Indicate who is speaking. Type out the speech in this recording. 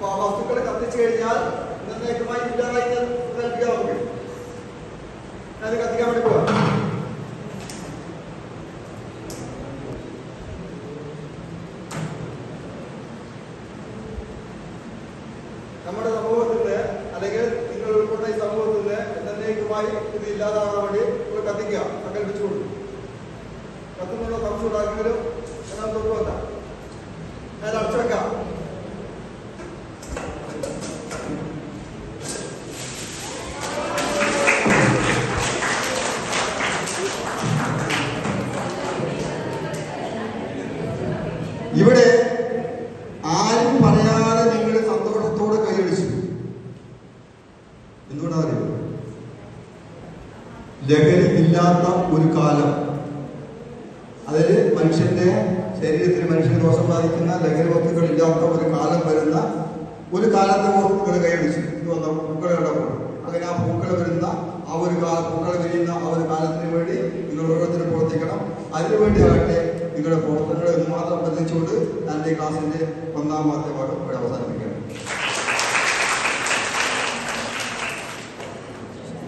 Speaker 1: വസ്തുക്കൾ കത്തിച്ചു കഴിഞ്ഞാൽ എന്നേക്കുമായി ഇല്ലാതായി നൽകുക നമുക്ക് കത്തിക്കാൻ വേണ്ടി പോവാം. നമ്മുടെ സമൂഹത്തിന്റെ അല്ലെങ്കിൽ നിങ്ങൾ ഈ സമൂഹത്തിന്റെ എന്നേക്കുമായി ഇത് ഇല്ലാതാകാൻ വേണ്ടി കത്തിക്കുക സങ്കല്പിച്ചു കൊടുക്കും കത്തുന്നുള്ള സംശയം ഉണ്ടാക്കിയാലും ഇവിടെ ആരും പറയാതെ നിങ്ങൾ സന്തോഷത്തോടെ കൈയടിച്ചു. എന്തുകൊണ്ടാണ് ലഹരി ഇല്ലാത്ത ഒരു കാലം. അതിൽ മനുഷ്യന്റെ ശരീരത്തിൽ മനുഷ്യന് ദോഷം ബാധിക്കുന്ന ലഹരി വസ്തുക്കൾ ഇല്ലാത്ത ഒരു കാലം വരുന്ന ഒരു കാലത്തെ പൂക്കൾ കൈയടിച്ചു. ഇത് വന്ന കണ്ടപ്പോൾ അങ്ങനെ ആ പൂക്കൾ വരുന്ന ആ ഒരു കാല പൂക്കൾ വിരിയുന്ന ആ ഒരു കാലത്തിന് വേണ്ടി നിങ്ങൾ ഓരോരുത്തരും പ്രവർത്തിക്കണം. അതിനുവേണ്ടി ആകട്ടെ നിങ്ങളുടെ പ്രവർത്തനങ്ങളെ മാത്രം പ്രതീക്ഷിച്ചുകൊണ്ട് ഞാൻ ഈ ക്ലാസിന്റെ ഒന്നാമത്തെ ഭാഗം ഇവിടെ അവസാനം